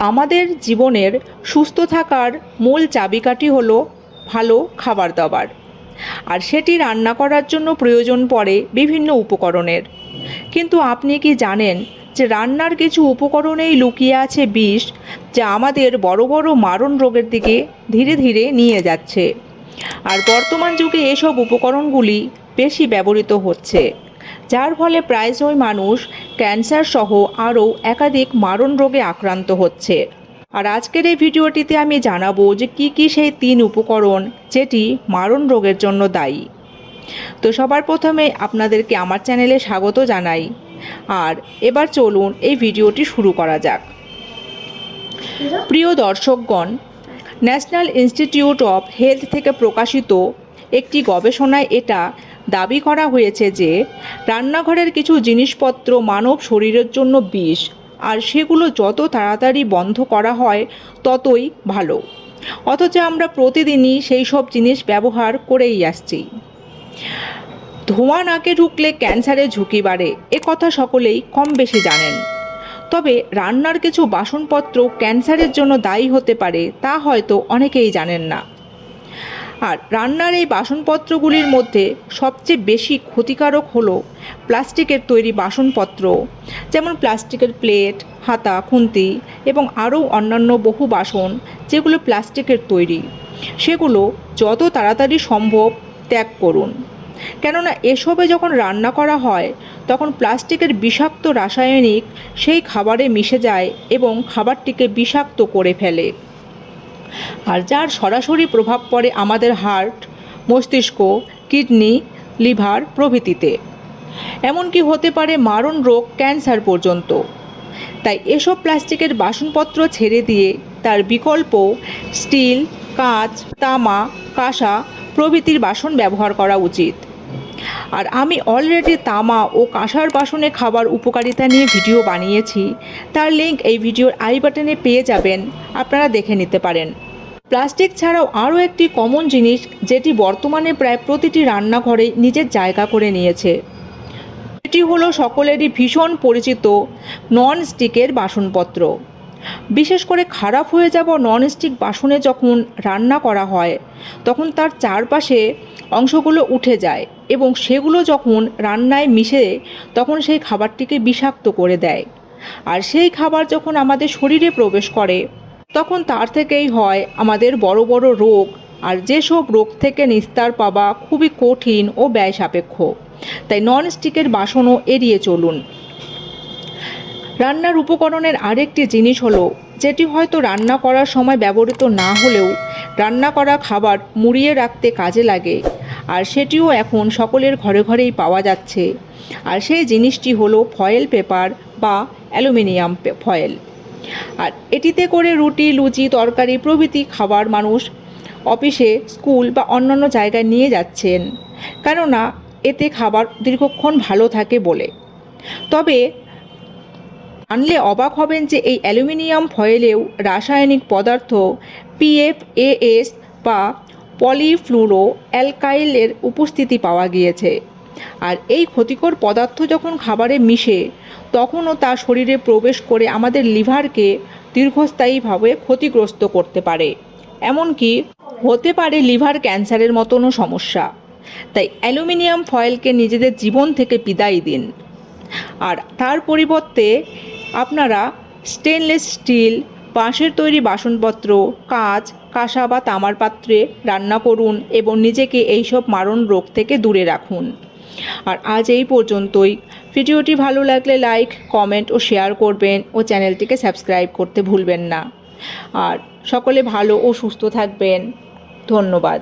আমাদের জীবনের সুস্থ থাকার মূল চাবিকাঠি হলো ভালো খাবার দাবার। আর সেটি রান্না করার জন্য প্রয়োজন পড়ে বিভিন্ন উপকরণের। কিন্তু আপনি কি জানেন যে রান্নার কিছু উপকরণেই লুকিয়ে আছে বিষ যা আমাদের বড় বড় মারণ রোগের দিকে ধীরে ধীরে নিয়ে যাচ্ছে? আর বর্তমান যুগে এসব উপকরণগুলি বেশি ব্যবহৃত হচ্ছে। যার ফলে প্রায়শই মানুষ ক্যান্সার সহ আরও একাধিক মারণ রোগে আক্রান্ত হচ্ছে। আর আজকের এই ভিডিওটিতে আমি জানাব যে কি কি সেই তিন উপকরণ যেটি মারণ রোগের জন্য দায়ী। তো সবার প্রথমে আপনাদেরকে আমার চ্যানেলে স্বাগত জানাই। আর এবার চলুন এই ভিডিওটি শুরু করা যাক। প্রিয় দর্শকগণ, ন্যাশনাল ইনস্টিটিউট অফ হেলথ থেকে প্রকাশিত একটি গবেষণায় এটা দাবি করা হয়েছে যে রান্নাঘরের কিছু জিনিসপত্র মানব শরীরের জন্য বিষ, আর সেগুলো যত তাড়াতাড়ি বন্ধ করা হয় ততই ভালো। অথচ আমরা প্রতিদিনই সেই সব জিনিস ব্যবহার করেই আসছি। ধোঁয়া নাকে ঢুকলে ক্যান্সারের ঝুঁকি বাড়ে, এ কথা সকলেই কম বেশি জানেন। তবে রান্নার কিছু বাসনপত্র ক্যান্সারের জন্য দায়ী হতে পারে তা হয়তো অনেকেই জানেন না। আর রান্নার এই বাসনপত্রগুলির মধ্যে সবচেয়ে বেশি ক্ষতিকারক হলো প্লাস্টিকের তৈরি বাসনপত্র, যেমন প্লাস্টিকের প্লেট, হাতা, খুন্তি এবং আরও অন্যান্য বহু বাসন যেগুলো প্লাস্টিকের তৈরি। সেগুলো যত তাড়াতাড়ি সম্ভব ত্যাগ করুন। কেননা এসবে যখন রান্না করা হয়, তখন প্লাস্টিকের বিষাক্ত রাসায়নিক সেই খাবারে মিশে যায় এবং খাবারটিকে বিষাক্ত করে ফেলে। আর যার সরাসরি প্রভাব পড়ে আমাদের হার্ট, মস্তিষ্ক, কিডনি, লিভার প্রভৃতিতে। এমনকি হতে পারে মারণ রোগ ক্যান্সার পর্যন্ত। তাই এসব প্লাস্টিকের বাসনপত্র ছেড়ে দিয়ে তার বিকল্প স্টিল, কাঁচ, তামা, কাঁসা প্রভৃতির বাসন ব্যবহার করা উচিত। আর আমি অলরেডি তামা ও কাঁসার বাসনে খাবার উপকারিতা নিয়ে ভিডিও বানিয়েছি, তার লিঙ্ক এই ভিডিওর আই বাটনে পেয়ে যাবেন, আপনারা দেখে নিতে পারেন। প্লাস্টিক ছাড়াও আরও একটি কমন জিনিস যেটি বর্তমানে প্রায় প্রতিটি রান্নাঘরে নিজের জায়গা করে নিয়েছে। এটি হলো সকলেরই ভীষণ পরিচিত নন স্টিকের বাসনপত্র। বিশেষ করে খারাপ হয়ে যাওয়া ননস্টিক বাসনে যখন রান্না করা হয়, তখন তার চারপাশে অংশগুলো উঠে যায় এবং সেগুলো যখন রান্নায় মিশে, তখন সেই খাবারটিকে বিষাক্ত করে দেয়। আর সেই খাবার যখন আমাদের শরীরে প্রবেশ করে তখন তার থেকেই হয় আমাদের বড় বড় রোগ, আর যেসব রোগ থেকে নিস্তার পাওয়া খুবই কঠিন ও ব্যয় সাপেক্ষ। তাই ননস্টিকের বাসনও এড়িয়ে চলুন। রান্নার উপকরণের আরেকটি জিনিস হলো, যেটি হয়তো রান্না করার সময় ব্যবহৃত না হলেও রান্না করা খাবার মুড়িয়ে রাখতে কাজে লাগে, আর সেটিও এখন সকলের ঘরে ঘরেই পাওয়া যাচ্ছে। আর সেই জিনিসটি হলো ফয়েল পেপার বা অ্যালুমিনিয়াম ফয়েল। আর এটিতে করে রুটি, লুচি, তরকারি, প্রভৃতি খাবার মানুষ অফিসে, স্কুল বা অন্যান্য জায়গায় নিয়ে যাচ্ছেন। কেননা এতে খাবার দীর্ঘক্ষণ ভালো থাকে বলে। তবে আনলে অবাক হবেন যে এই অ্যালুমিনিয়াম ফয়েলেও রাসায়নিক পদার্থ পিএফএএস বা পলিফ্লুরো অ্যালকাইলের উপস্থিতি পাওয়া গিয়েছে। আর এই ক্ষতিকর পদার্থ যখন খাবারে মিশে, তখনও তা শরীরে প্রবেশ করে আমাদের লিভারকে দীর্ঘস্থায়ীভাবে ক্ষতিগ্রস্ত করতে পারে। এমনকি হতে পারে লিভার ক্যান্সারের মতনও সমস্যা। তাই অ্যালুমিনিয়াম ফয়েলকে নিজেদের জীবন থেকে বিদায় দিন। আর তার পরিবর্তে আপনারা স্টেনলেস স্টিল, বাঁশের তৈরি বাসনপত্র, কাঁচ, কাঁসা বা তামার পাত্রে রান্না করুন এবং নিজেকে এইসব মারণ রোগ থেকে দূরে রাখুন। আর আজ এই পর্যন্তই। ভিডিওটি ভালো লাগলে লাইক কমেন্ট ও শেয়ার করবেন ও চ্যানেলটিকে সাবস্ক্রাইব করতে ভুলবেন না। আর সকলে ভালো ও সুস্থ থাকবেন। ধন্যবাদ।